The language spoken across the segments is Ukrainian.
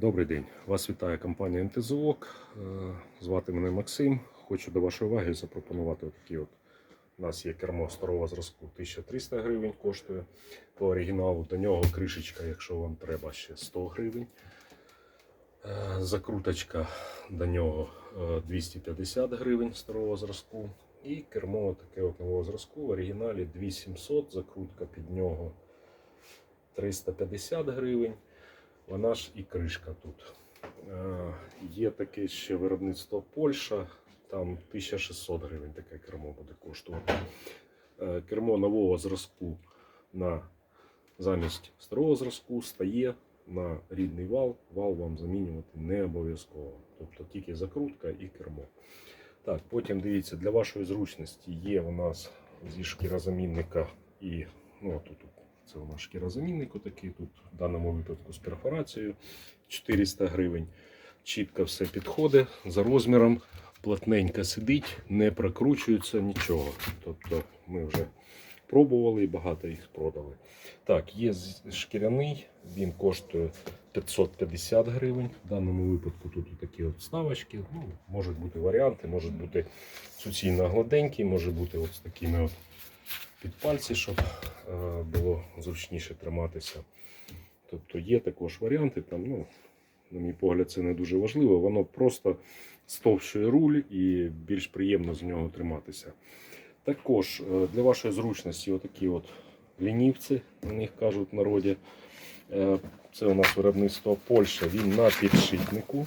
Добрий день. Вас вітає компанія МТЗОК. Е, Звати мене Максим. Хочу до вашої уваги запропонувати такі от. У нас є кермо старого зразку 1300 гривень коштує. По оригіналу до нього кришечка, якщо вам треба, ще 100 гривень. Е, Закруточка до нього е, 250 гривень старого зразку. І кермо таке от нового зразку в оригіналі 2700, закрутка під нього 350 гривень. Вона ж і кришка тут. Е, Є таке ще виробництво Польща, там 1600 гривень таке кермо буде коштувати. Е, Кермо нового зразку на замість старого зразку стає на рідний вал. Вал вам замінювати не обов'язково. Тобто тільки закрутка і кермо. Так, потім дивіться, для вашої зручності є у нас зі шкірозамінника і ну, тут, тут це у нас шкірозамінник отакий тут, в даному випадку з перфорацією 400 гривень. Чітко все підходить за розміром, плотненько сидить, не прокручується нічого. Тобто ми вже пробували і багато їх продали. Так, є шкіряний, він коштує 550 гривень. В даному випадку тут такі от вставочки. Ну, можуть бути варіанти, можуть бути суцільно гладенькі, може бути от з такими от під пальці, щоб було зручніше триматися. Тобто є також варіанти, там, ну, на мій погляд, це не дуже важливо. Воно просто стовщує руль і більш приємно з нього триматися. Також е, для вашої зручності отакі от лінівці, на них кажуть в народі. Е, Це у нас виробництво Польща, він на підшипнику.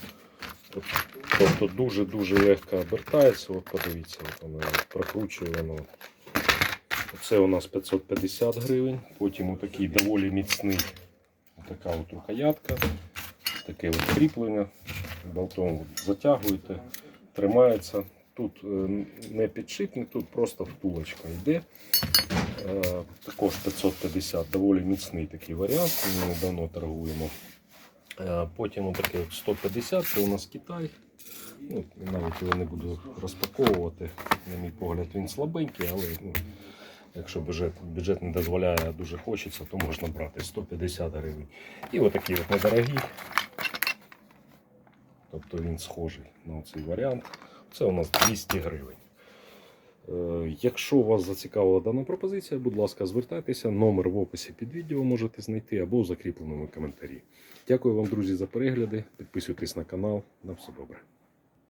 Тобто дуже-дуже легко обертається. От подивіться, от воно прокручує воно. Це у нас 550 гривень. Потім отакий доволі міцний така от рукоятка. Таке от кріплення. Болтом от затягуєте, тримається. Тут е, не підшипник, тут просто втулочка йде. Е, Також 550, доволі міцний такий варіант. Ми давно торгуємо. Е, Потім отакий от 150, це у нас Китай. Ну, навіть його не буду розпаковувати. На мій погляд, він слабенький, але ну, якщо бюджет, бюджет не дозволяє, а дуже хочеться, то можна брати 150 гривень. І отакий от недорогий. Тобто він схожий на цей варіант. Це у нас 200 гривень. Е, Якщо вас зацікавила дана пропозиція, будь ласка, звертайтеся. Номер в описі під відео можете знайти або в закріпленому коментарі. Дякую вам, друзі, за перегляди. Підписуйтесь на канал. На все добре.